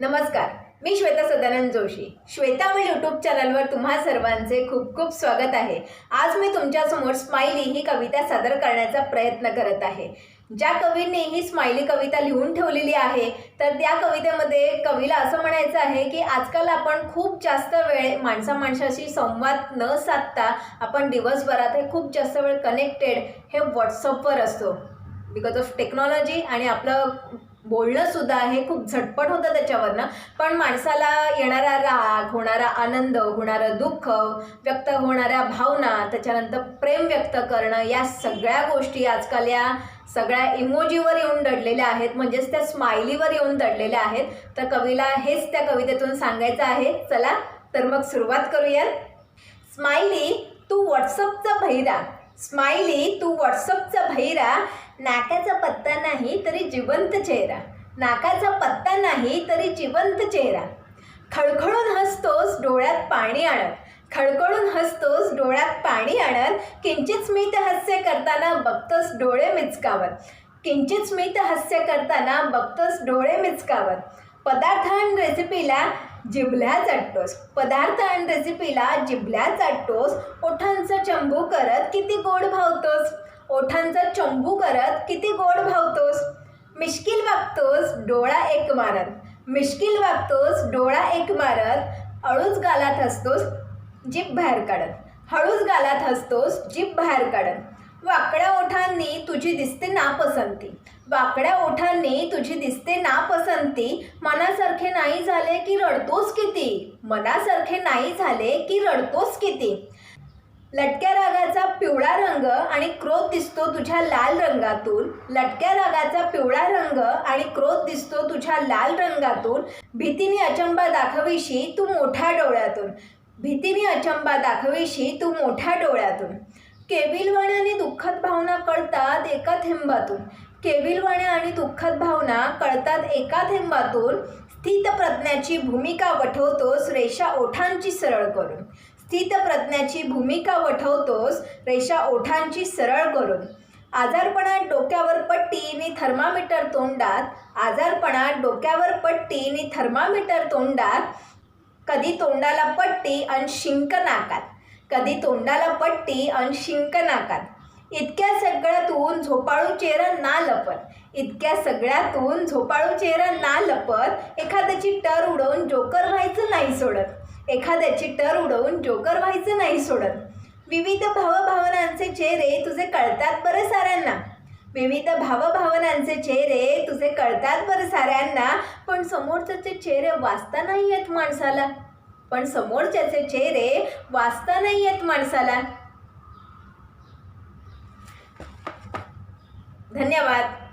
नमस्कार मी श्वेता सदानंद जोशी. श्वेता मी यूट्यूब चॅनलवर तुम्हा सर्वांचे खूप खूप स्वागत आहे. आज मी तुमच्यासमोर स्माइली ही कविता सादर करण्याचा प्रयत्न करत आहे. ज्या कवींनी ही स्माइली कविता लिहून ठेवलेली आहे तर त्या कवितेमध्ये कवीला असं म्हणायचं आहे की आजकाल आपण खूप जास्त वेळ माणसा माणसाशी संवाद न साधता आपण दिवसभरात हे खूप जास्त वेळ कनेक्टेड हे व्हॉट्सअपवर असतो. बिकॉज ऑफ टेक्नॉलॉजी आणि आपलं बोलणं सुद्धा हे खूप झटपट होतं त्याच्यावरनं. पण माणसाला येणारा राग होणारा आनंद होणारं दुःख व्यक्त होणाऱ्या भावना त्याच्यानंतर प्रेम व्यक्त करणं या सगळ्या गोष्टी आजकाल या सगळ्या इमोजीवर येऊन दडलेल्या आहेत. म्हणजेच त्या स्माइलीवर येऊन दडलेल्या आहेत. तर कवीला हेच त्या कवितेतून सांगायचं आहे. चला तर मग सुरुवात करूयात स्माइली तू व्हॉट्सअपचा भैरा स्माइली तू व्हॉट्सअपचा भैरा नाकाचा पत्ता नाही तरी जिवंत चेहरा. नाकाचा पत्ता नाही तरी जिवंत चेहरा. खळखळून हसतोस डोळ्यात पाणी आणत. खळखळून हसतोस डोळ्यात पाणी आणत. किंचित स्मित हास्य करताना बघतोस डोळे मिचकावत. किंचित स्मित हास्य करताना बघतोस डोळे मिचकावत. पदार्थ आणि रेसिपीला जिभल्या चाटतोस. पदार्थ आणि रेसिपीला जिभल्या चाटतोस. ओठांचा चंबू करत किती गोड भावतोस. ओठांचा चंबू करत किती गोड भावतोस? मिश्किल वागतोस डोळा एक मारत. मिश्किल वागतोस डोळा एक मारत. अळूच गालात असतोस जीभ बाहेर काढत. हळूच गालात हसतोस जीभ बाहेर काढत. वाकड्या ओठांनी तुझी दिसते नापसंती. वाकड्या ओठांनी तुझी दिसते नापसंती. मनासारखे नाही झाले की रडतोस किती? मनासारखे नाही झाले की रडतोस किती? लटक्या रागाचा पिवळा रंग आणि क्रोध दिसतो तुझ्या लाल रंगातून. लटक्या रागाचा पिवळा रंग आणि क्रोध दिसतो तुझ्या लाल रंगातून. भीतीने अचंबा दाखविशी तू मोठ्या डोळ्यातून. भीतीने अचंबा दाखविशी तू मोठ्या डोळ्यातून. केविलवाणे आणि दुःखद भावना कळतात एका थेंबातून. केविलवाणे आणि दुःखद भावना कळतात एका थेंबातून. स्थितप्रज्ञाची भूमिका वठवतोस रेषा ओठांची सरळ करून. स्थितप्रज्ञाची भूमिका वठवतोस रेषा ओठांची सरळ करून. आजारपणात डोक्यावर पट्टी नि थर्मामीटर तोंडात. आजारपणात डोक्यावर पट्टी नि थर्मामीटर तोंडात. कधी तोंडाला पट्टी आणि शिंक नाकात. कधी तोंडाला पट्टी आणि शिंक नाकात. इतक्या सगळ्यातून झोपाळू चेहरा ना लपत. इतक्या सगळ्यातून झोपाळू चेहरा ना लपत. एखाद्याची टर उडवून जोकर व्हायचं नाही सोडत. एखाद्याची टर उडवून जोकर व्हायचं नाही सोडत. विविध भावभावनांचे चेहरे तुझे कळतात बरं साऱ्यांना. विविध भावभावनांचे चेहरे तुझे कळतात बरं साऱ्यांना. पण समोरच्याचे चेहरे वाचता नाही येत माणसाला. पण समोरच्याचे चेहरे वाचता नाही येत माणसाला. धन्यवाद.